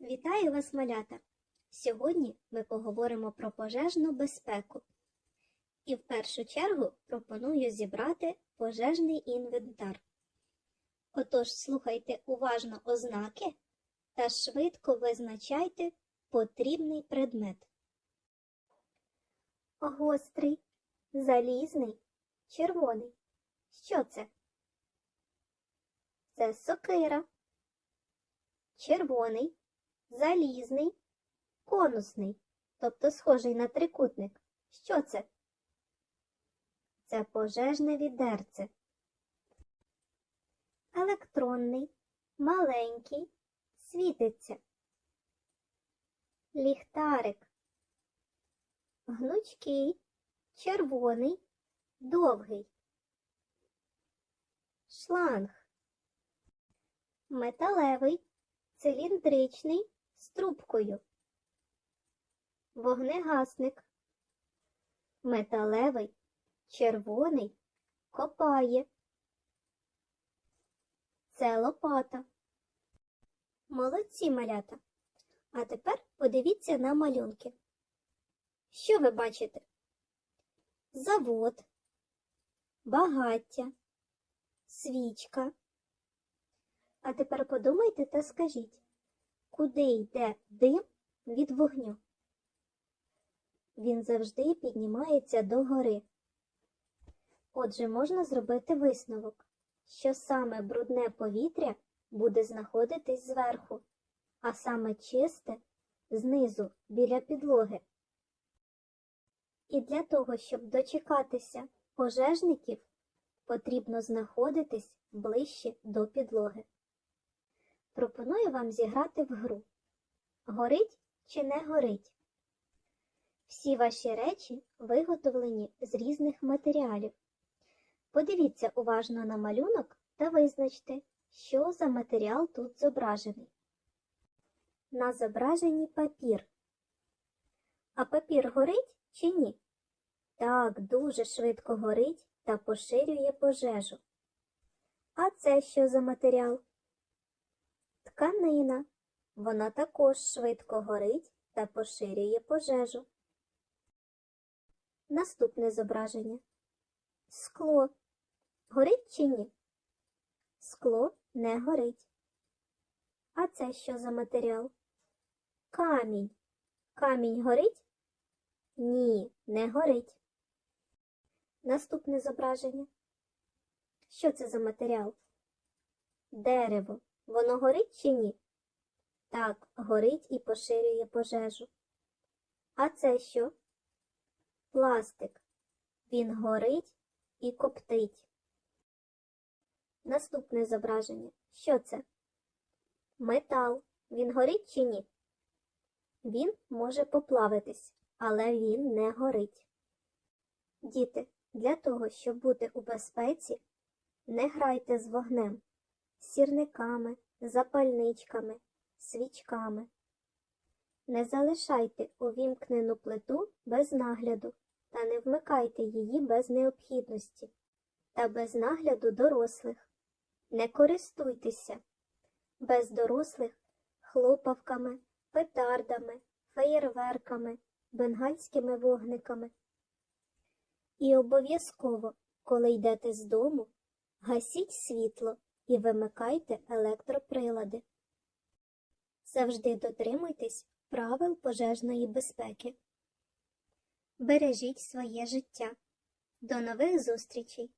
Вітаю вас, малята! Сьогодні ми поговоримо про пожежну безпеку. І в першу чергу пропоную зібрати пожежний інвентар. Отож, слухайте уважно ознаки та швидко визначайте потрібний предмет. Гострий, залізний, червоний. Що це? Це сокира. Червоний залізний, конусний, тобто схожий на трикутник. Що це? Це пожежне відерце. Електронний, маленький, світиться. Ліхтарик. Гнучкий, червоний, довгий. Шланг. Металевий, циліндричний, з трубкою. Вогнегасник. Металевий, червоний, копає. Це лопата. Молодці малята. А тепер подивіться на малюнки. Що ви бачите? Завод, багаття, свічка. А тепер подумайте та скажіть, куди йде дим від вогню? Він завжди піднімається догори. Отже, можна зробити висновок, що саме брудне повітря буде знаходитись зверху, а саме чисте знизу біля підлоги. І для того, щоб дочекатися пожежників, потрібно знаходитись ближче до підлоги. Пропоную вам зіграти в гру. Горить чи не горить? Всі ваші речі виготовлені з різних матеріалів. Подивіться уважно на малюнок та визначте, що за матеріал тут зображений. На зображенні папір. А папір горить чи ні? Так, дуже швидко горить та поширює пожежу. А це що за матеріал? Тканина. Вона також швидко горить та поширює пожежу. Наступне зображення. Скло. Горить чи ні? Скло не горить. А це що за матеріал? Камінь. Камінь горить? Ні, не горить. Наступне зображення. Що це за матеріал? Дерево. Воно горить чи ні? Так, горить і поширює пожежу. А це що? Пластик. Він горить і коптить. Наступне зображення. Що це? Метал. Він горить чи ні? Він може поплавитись, але він не горить. Діти, для того, щоб бути у безпеці, не грайте з вогнем сірниками, запальничками, свічками. Не залишайте увімкнену плиту без нагляду та не вмикайте її без необхідності та без нагляду дорослих. Не користуйтеся без дорослих хлопавками, петардами, феєрверками, бенгальськими вогниками. І обов'язково, коли йдете з дому, гасіть світло і вимикайте електроприлади. Завжди дотримуйтесь правил пожежної безпеки. Бережіть своє життя. До нових зустрічей!